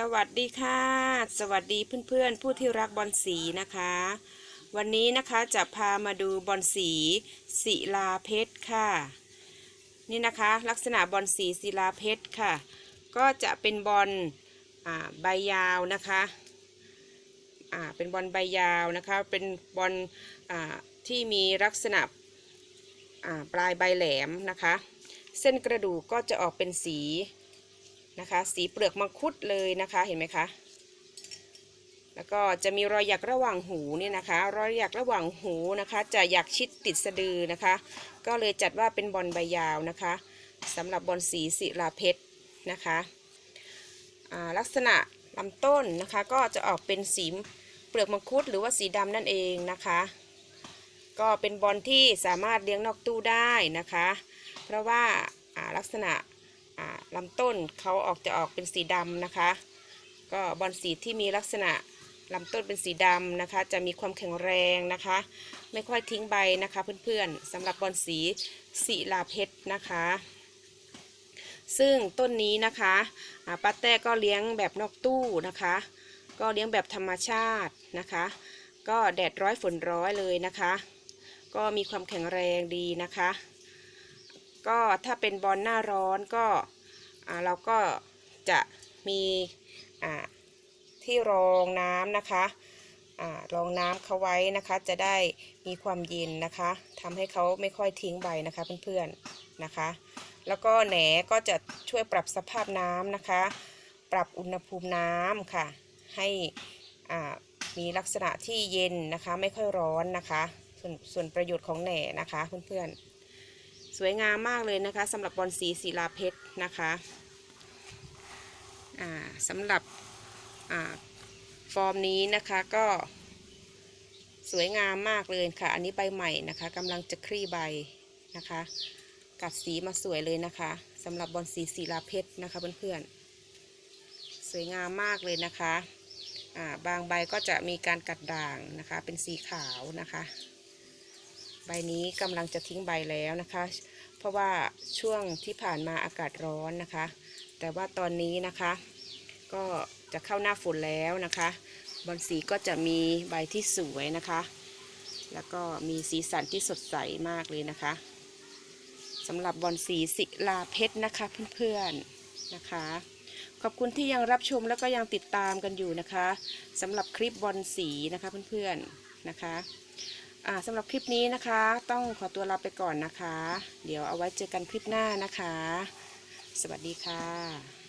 สวัสดีค่ะ สวัสดีเพื่อนๆ ผู้ที่รักบอลสีนะคะ วันนี้นะคะจะพามาดูบอลสีศิลาเพชรค่ะ นี่นะคะลักษณะบอลสีศิลาเพชรค่ะ ก็จะเป็นบอลอ่าใบยาวนะคะเป็นบอลใบยาวนะคะเป็นบอลที่มีลักษณะปลายใบแหลมนะคะ เส้นกระดูกก็จะออกเป็นสี นะคะ สีเปลือกมังคุดเลยนะคะเห็นไหมคะแล้วก็จะมีรอยหยักระหว่างหูเนี่ยนะคะ รอยหยักระหว่างหูนะคะ จะหยักชิดติดสะดือนะคะ ก็เลยจัดว่าเป็นบอลใบยาวนะคะสำหรับบอลสีศิลาเพชรนะคะลักษณะลำต้นนะคะก็จะออกเป็นสีเปลือกมังคุดหรือว่าสีดำนั่นเองนะคะ ก็เป็นบอลที่สามารถเลี้ยงนอกตู้ได้นะคะ เพราะว่าลักษณะ ลำต้นเขาออกจะออกเป็นสีดำนะคะ ก็บอลสีที่มีลักษณะลำต้นเป็นสีดำนะคะ จะมีความแข็งแรงนะคะ ไม่ค่อยทิ้งใบนะคะเพื่อนๆสำหรับบอลสีศิลาเพชรนะคะ ซึ่งต้นนี้นะคะป้าแต้ก็เลี้ยงแบบนอกตู้นะคะ ก็เลี้ยงแบบธรรมชาตินะคะ ก็แดดร้อยฝนร้อยเลยนะคะ ก็มีความแข็งแรงดีนะคะ ก็ถ้าเป็นบอลหน้าร้อนก็เราก็จะมีที่รองน้ำนะคะอรองน้ำเขาไว้นะคะ จะได้มีความเย็นนะคะทำให้เขาไม่ค่อยทิ้งใบนะคะเพื่อนๆนะคะ แล้วก็แหนก็จะช่วยปรับสภาพน้ำนะคะ ปรับอุณหภูมิน้ำค่ะ ให้มีลักษณะที่เย็นนะคะ ไม่ค่อยร้อนนะคะ ส่วนส่วนประโยชน์ของแหนนะคะเพื่อนๆ สวยงามมากเลยนะคะสำหรับบอลสีศิลาเพชรนะคะสำหรับฟอร์มนี้นะคะก็สวยงามมากเลยค่ะ อันนี้ใบใหม่นะคะกำลังจะคลี่ใบนะคะ กัดสีมาสวยเลยนะคะสำหรับบอลสีศิลาเพชรนะคะเพื่อนๆสวยงามมากเลยนะคะ บางใบก็จะมีการกัดด่างนะคะ เป็นสีขาวนะคะ ใบนี้กำลังจะทิ้งใบแล้วนะคะ เพราะว่าช่วงที่ผ่านมาอากาศร้อนนะคะ แต่ว่าตอนนี้นะคะ ก็จะเข้าหน้าฝนแล้วนะคะบอลสีก็จะมีใบที่สวยนะคะ แล้วก็มีสีสันที่สดใสมากเลยนะคะสำหรับบอลสีศิลาเพชรนะคะเพื่อนๆนะคะ ขอบคุณที่ยังรับชมแล้วก็ยังติดตามกันอยู่นะคะสำหรับคลิปบอลสีนะคะเพื่อนๆนะคะ สำหรับคลิปนี้นะคะ ต้องขอตัวลาไปก่อนนะคะ เดี๋ยวเอาไว้เจอกันคลิปหน้านะคะ สวัสดีค่ะ